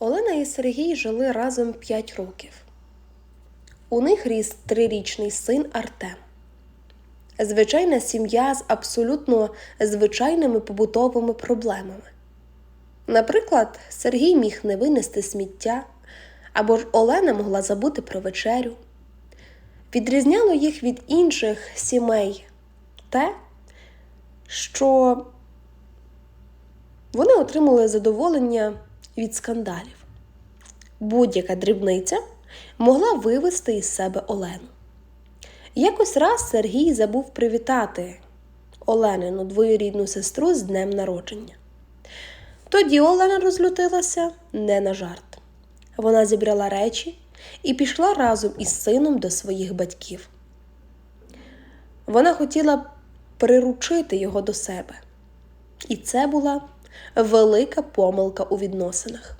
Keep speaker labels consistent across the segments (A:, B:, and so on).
A: Олена і Сергій жили разом 5 років. У них ріс трирічний син Артем. Звичайна сім'я з абсолютно звичайними побутовими проблемами. Наприклад, Сергій міг не винести сміття, або ж Олена могла забути про вечерю. Відрізняло їх від інших сімей те, що вони отримали задоволення від скандалів. Будь-яка дрібниця могла вивести із себе Олену. Якось раз Сергій забув привітати Оленину двоюрідну сестру з днем народження. Тоді Олена розлютилася не на жарт. Вона зібрала речі і пішла разом із сином до своїх батьків. Вона хотіла приручити його до себе. І це була велика помилка у відносинах.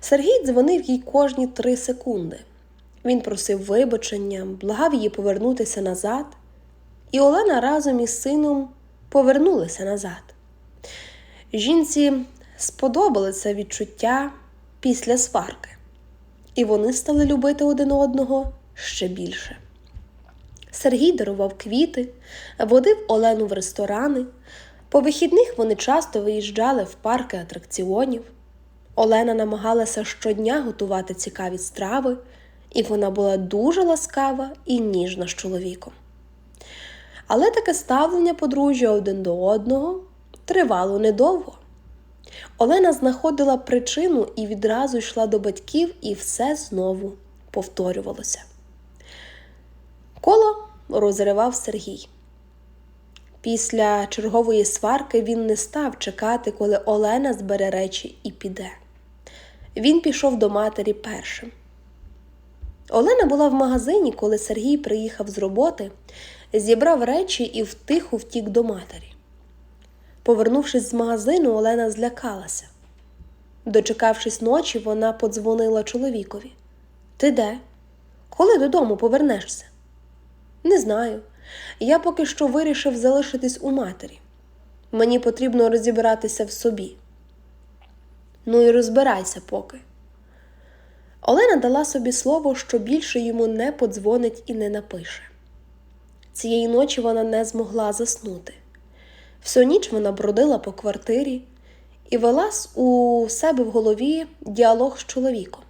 A: Сергій дзвонив їй кожні три секунди. Він просив вибачення, благав її повернутися назад, і Олена разом із сином повернулися назад. Жінці сподобалося відчуття після сварки, і вони стали любити один одного ще більше. Сергій дарував квіти, водив Олену в ресторани. По вихідних вони часто виїжджали в парки атракціонів. Олена намагалася щодня готувати цікаві страви, і вона була дуже ласкава і ніжна з чоловіком. Але таке ставлення подружжя один до одного тривало недовго. Олена знаходила причину і відразу йшла до батьків, і все знову повторювалося. Коло розривав Сергій. Після чергової сварки він не став чекати, коли Олена збере речі і піде. Він пішов до матері першим. Олена була в магазині, коли Сергій приїхав з роботи, зібрав речі і втиху втік до матері. Повернувшись з магазину, Олена злякалася. Дочекавшись ночі, вона подзвонила чоловікові. Ти де? Коли додому повернешся? Не знаю. Я поки що вирішив залишитись у матері. Мені потрібно розібратися в собі. Ну і розбирайся поки. Олена дала собі слово, що більше йому не подзвонить і не напише. Цієї ночі вона не змогла заснути. Всю ніч вона бродила по квартирі і вела у себе в голові діалог з чоловіком.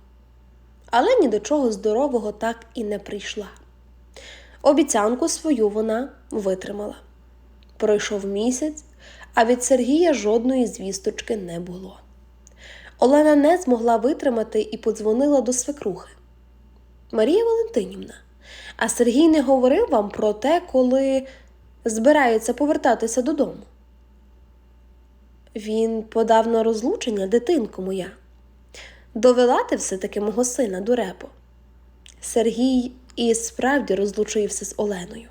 A: Але ні до чого здорового так і не прийшла. Обіцянку свою вона витримала. Пройшов місяць, а від Сергія жодної звісточки не було. Олена не змогла витримати і подзвонила до свекрухи. Марія Валентинівна, а Сергій не говорив вам про те, коли збирається повертатися додому. Він подав на розлучення дитинку моя. Довела ти все-таки мого сина дурепо. Сергій і справді розлучився з Оленою.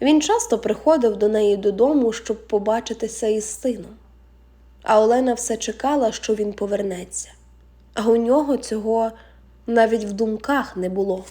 A: Він часто приходив до неї додому, щоб побачитися із сином. А Олена все чекала, що він повернеться. А у нього цього навіть в думках не було.